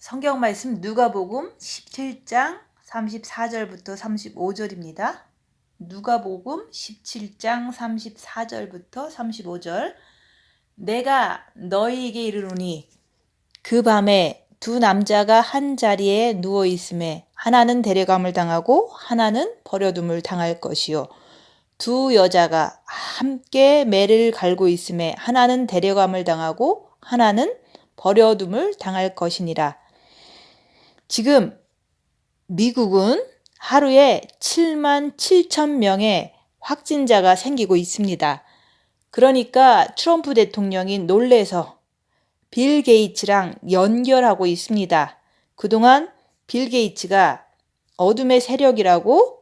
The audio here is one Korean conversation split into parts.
성경 말씀 누가복음 17장 34절부터 35절입니다. 누가복음 17장 34절부터 35절 내가 너희에게 이르노니 그 밤에 두 남자가 한 자리에 누워 있음에 하나는 데려감을 당하고 하나는 버려둠을 당할 것이요 두 여자가 함께 매를 갈고 있음에 하나는 데려감을 당하고 하나는 버려둠을 당할 것이니라. 지금 미국은 하루에 7만 7천 명의 확진자가 생기고 있습니다. 그러니까 트럼프 대통령이 놀래서 빌 게이츠랑 연결하고 있습니다. 그동안 빌 게이츠가 어둠의 세력이라고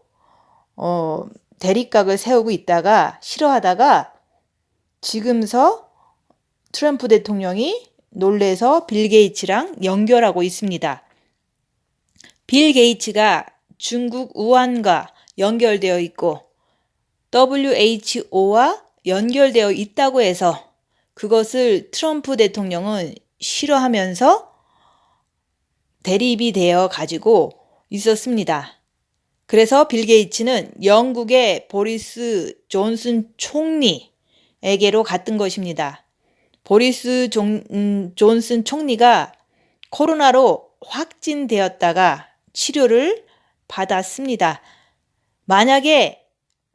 어, 대립각을 세우고 있다가 싫어하다가 지금서 트럼프 대통령이 놀래서 빌 게이츠랑 연결하고 있습니다. 빌 게이츠가 중국 우한과 연결되어 있고 WHO와 연결되어 있다고 해서 그것을 트럼프 대통령은 싫어하면서 대립이 되어 가지고 있었습니다. 그래서 빌 게이츠는 영국의 보리스 존슨 총리에게로 갔던 것입니다. 보리스 존, 음, 존슨 총리가 코로나로 확진되었다가 치료를 받았습니다. 만약에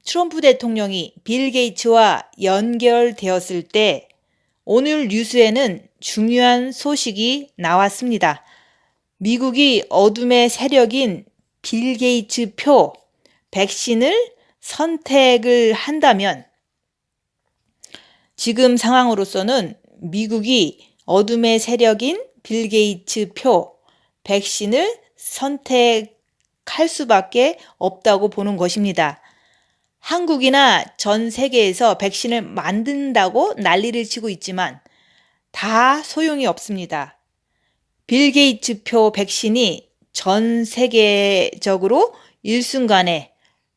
트럼프 대통령이 빌 게이츠와 연결되었을 때 오늘 뉴스에는 중요한 소식이 나왔습니다. 미국이 어둠의 세력인 빌 게이츠 표 백신을 선택을 한다면 지금 상황으로서는 미국이 어둠의 세력인 빌 게이츠 표 백신을 선택할 수밖에 없다고 보는 것입니다. 한국이나 전 세계에서 백신을 만든다고 난리를 치고 있지만 다 소용이 없습니다. 빌 게이츠 표 백신이 전 세계적으로 일순간에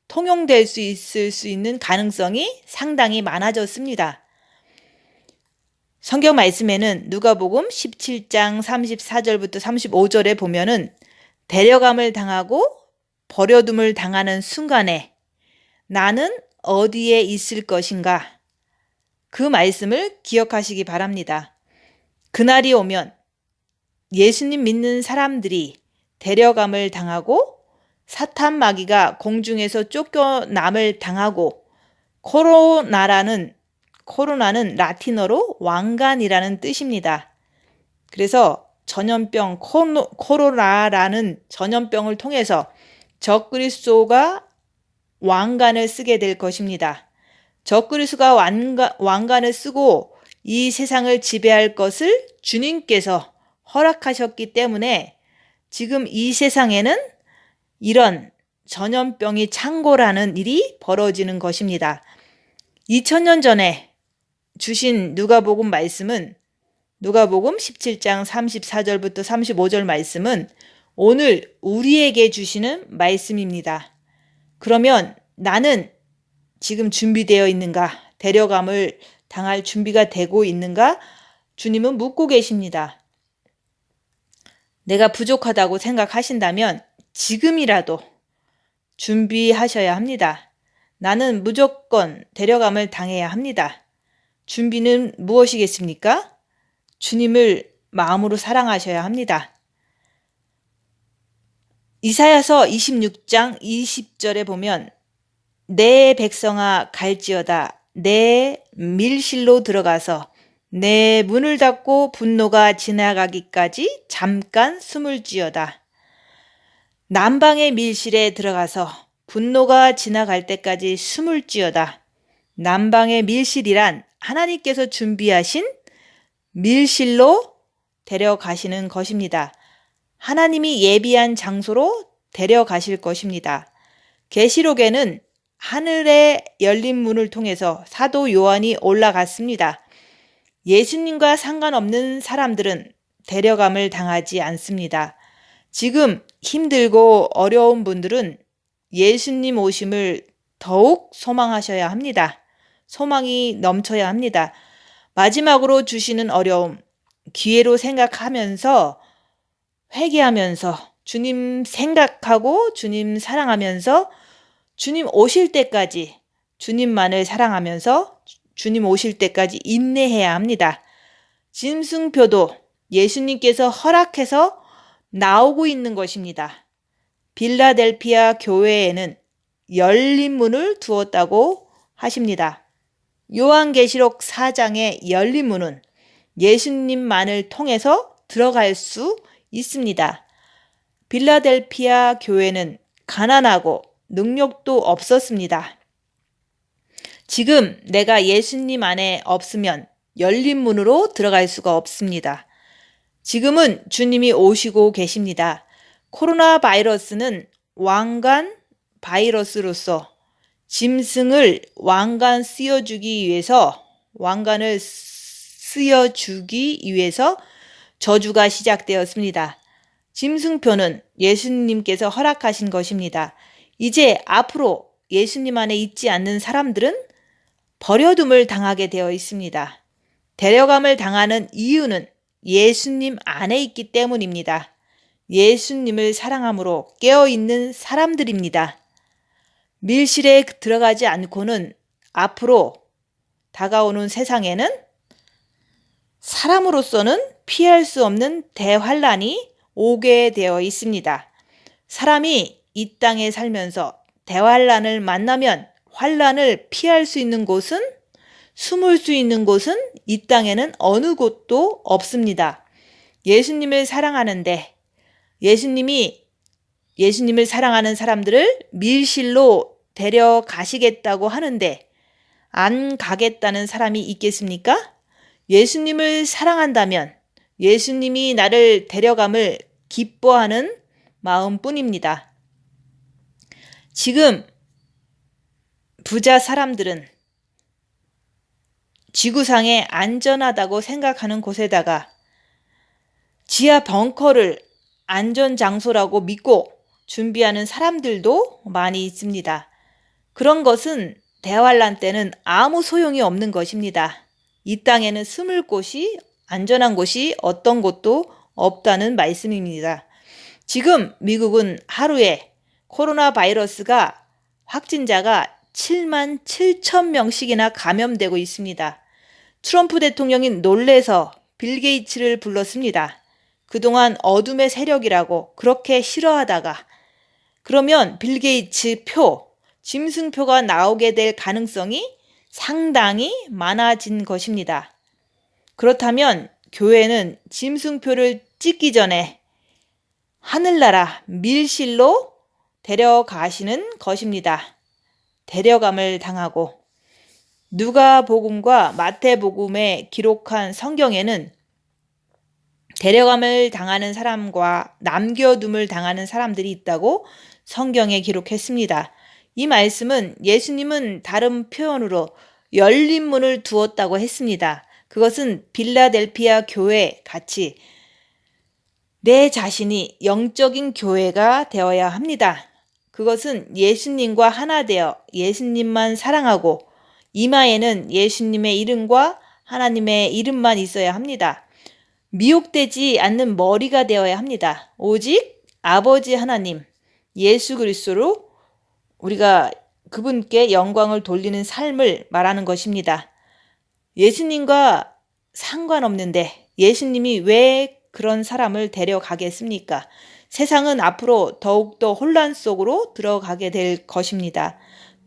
통용될 수 있을 수 있는 가능성이 상당히 많아졌습니다. 성경 말씀에는 누가복음 17장 34절부터 35절에 보면은 데려감을 당하고 버려둠을 당하는 순간에 나는 어디에 있을 것인가? 그 말씀을 기억하시기 바랍니다. 그날이 오면 예수님 믿는 사람들이 데려감을 당하고 사탄 마귀가 공중에서 쫓겨남을 당하고 코로나라는 코로나는 라틴어로 왕관이라는 뜻입니다. 그래서 전염병 코노, 코로나라는 전염병을 통해서 적그리스도가 왕관을 쓰게 될 것입니다. 적그리스도가 왕관, 왕관을 쓰고 이 세상을 지배할 것을 주님께서 허락하셨기 때문에 지금 이 세상에는 이런 전염병이 창고라는 일이 벌어지는 것입니다. 2000년 전에 주신 누가복음 말씀은 누가복음 17장 34절부터 35절 말씀은 오늘 우리에게 주시는 말씀입니다. 그러면 나는 지금 준비되어 있는가? 데려감을 당할 준비가 되고 있는가? 주님은 묻고 계십니다. 내가 부족하다고 생각하신다면 지금이라도 준비하셔야 합니다. 나는 무조건 데려감을 당해야 합니다. 준비는 무엇이겠습니까? 주님을 마음으로 사랑하셔야 합니다. 이사야서 26장 20절에 보면 내 백성아 갈지어다 내 밀실로 들어가서 내 문을 닫고 분노가 지나가기까지 잠깐 숨을 지어다. 남방의 밀실에 들어가서 분노가 지나갈 때까지 숨을 지어다. 남방의 밀실이란 하나님께서 준비하신 밀실로 데려가시는 것입니다. 하나님이 예비한 장소로 데려가실 것입니다. 계시록에는 하늘의 열린 문을 통해서 사도 요한이 올라갔습니다. 예수님과 상관없는 사람들은 데려감을 당하지 않습니다. 지금 힘들고 어려운 분들은 예수님 오심을 더욱 소망하셔야 합니다. 소망이 넘쳐야 합니다. 마지막으로 주시는 어려움, 기회로 생각하면서 회개하면서 주님 생각하고 주님 사랑하면서 주님 오실 때까지 주님만을 사랑하면서 주님 오실 때까지 인내해야 합니다. 짐승표도 예수님께서 허락해서 나오고 있는 것입니다. 빌라델피아 교회에는 열린 문을 두었다고 하십니다. 요한계시록 4장의 열린 문은 예수님만을 통해서 들어갈 수 있습니다. 빌라델피아 교회는 가난하고 능력도 없었습니다. 지금 내가 예수님 안에 없으면 열린 문으로 들어갈 수가 없습니다. 지금은 주님이 오시고 계십니다. 코로나 바이러스는 왕관 바이러스로서 짐승을 왕관 쓰여주기 위해서 왕관을 쓰여주기 위해서 저주가 시작되었습니다. 짐승표는 예수님께서 허락하신 것입니다. 이제 앞으로 예수님 안에 있지 않는 사람들은 버려둠을 당하게 되어 있습니다. 데려감을 당하는 이유는 예수님 안에 있기 때문입니다. 예수님을 사랑함으로 깨어 있는 사람들입니다. 밀실에 들어가지 않고는 앞으로 다가오는 세상에는 사람으로서는 피할 수 없는 대환란이 오게 되어 있습니다. 사람이 이 땅에 살면서 대환란을 만나면 환란을 피할 수 있는 곳은 숨을 수 있는 곳은 이 땅에는 어느 곳도 없습니다. 예수님을 사랑하는데 예수님이 예수님을 사랑하는 사람들을 밀실로 데려가시겠다고 하는데 안 가겠다는 사람이 있겠습니까? 예수님을 사랑한다면 예수님이 나를 데려감을 기뻐하는 마음뿐입니다. 지금 부자 사람들은 지구상에 안전하다고 생각하는 곳에다가 지하 벙커를 안전 장소라고 믿고 준비하는 사람들도 많이 있습니다. 그런 것은 대환란 때는 아무 소용이 없는 것입니다. 이 땅에는 숨을 곳이 안전한 곳이 어떤 곳도 없다는 말씀입니다. 지금 미국은 하루에 코로나 바이러스가 확진자가 7만 7천 명씩이나 감염되고 있습니다. 트럼프 대통령이 놀래서 빌 게이츠를 불렀습니다. 그동안 어둠의 세력이라고 그렇게 싫어하다가 그러면 빌 게이츠 표, 짐승표가 나오게 될 가능성이 상당히 많아진 것입니다. 그렇다면 교회는 짐승표를 찍기 전에 하늘나라 밀실로 데려가시는 것입니다. 데려감을 당하고 누가복음과 마태복음에 기록한 성경에는 데려감을 당하는 사람과 남겨둠을 당하는 사람들이 있다고 성경에 기록했습니다. 이 말씀은 예수님은 다른 표현으로 열린 문을 두었다고 했습니다. 그것은 빌라델피아 교회 같이 내 자신이 영적인 교회가 되어야 합니다. 그것은 예수님과 하나 되어 예수님만 사랑하고 이마에는 예수님의 이름과 하나님의 이름만 있어야 합니다. 미혹되지 않는 머리가 되어야 합니다. 오직 아버지 하나님, 예수 그리스도로 우리가 그분께 영광을 돌리는 삶을 말하는 것입니다. 예수님과 상관없는데 예수님이 왜 그런 사람을 데려가겠습니까? 세상은 앞으로 더욱더 혼란 속으로 들어가게 될 것입니다.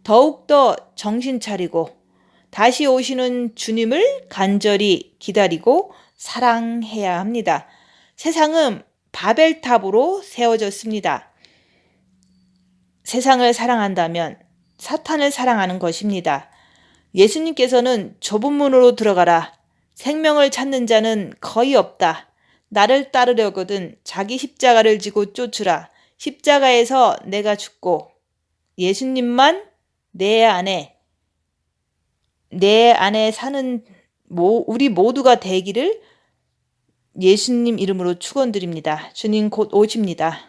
더욱더 정신 차리고 다시 오시는 주님을 간절히 기다리고 사랑해야 합니다. 세상은 바벨탑으로 세워졌습니다. 세상을 사랑한다면 사탄을 사랑하는 것입니다. 예수님께서는 좁은 문으로 들어가라. 생명을 찾는 자는 거의 없다. 나를 따르려거든 자기 십자가를 지고 쫓으라. 십자가에서 내가 죽고 예수님만 내 안에 내 안에 사는 모, 우리 모두가 되기를 예수님 이름으로 축원드립니다. 주님 곧 오십니다.